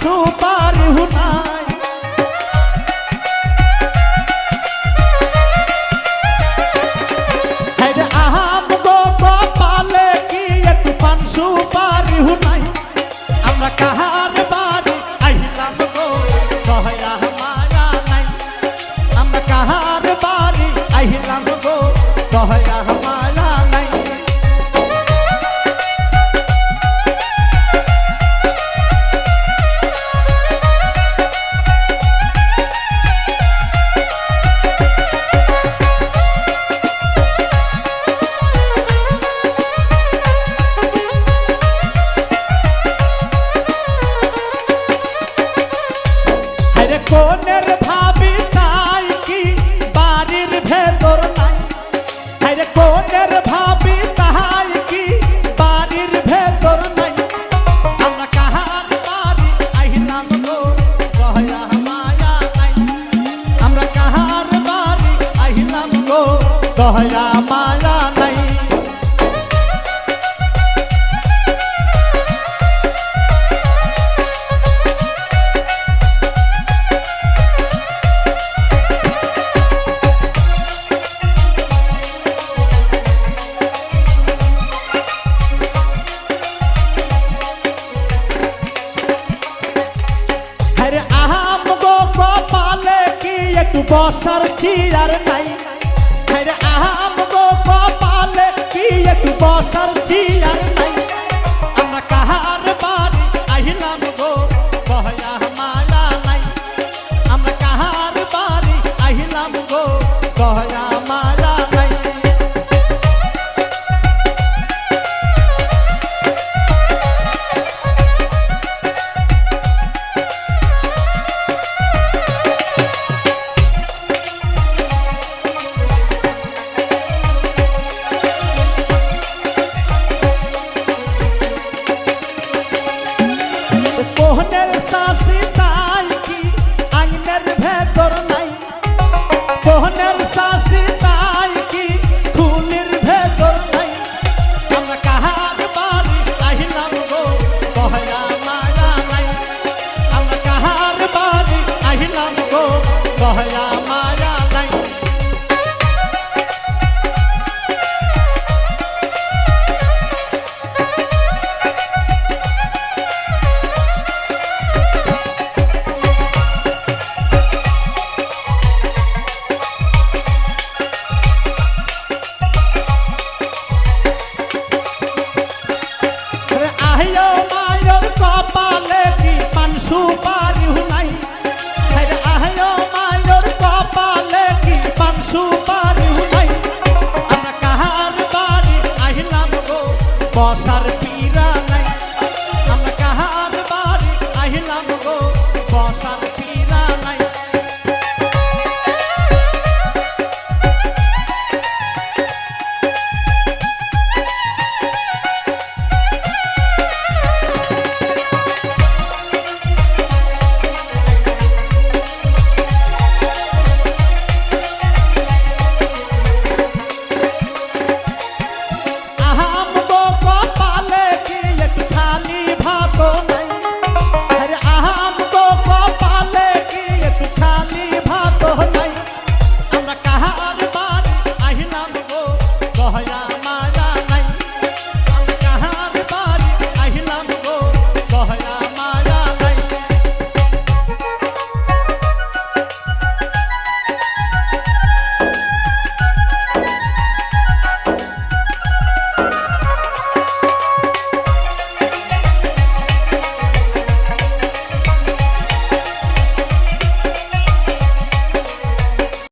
সুপারি হেরে আহাম গো কপালে কি একটু পান সুপারি হুনাই আমরা কাহার বাড়ি আইলাম গো দহয়া মায়া নাই। আমরা কাহার বাড়ি আইলাম গো কোনের ভাবি তাই কি? বাড়ির ভেতর নাই। আমরা কাহার বাড়ি আইলাম গো রহয়া মায়া নাই। আমরা কাহার বাড়ি আইলাম গো রহয়া মায়া বসার চিরার নাই। আরে আহাম গো কপালে কি একটু বসার চিরার নাই। আমরা কাহার বাড়ি সুপারি নাই আহয় মায়র কপালে কি পান সুপারি নাই আমরা কাহার বাড়ি আহিলাম গো, বসার পিরা নাই।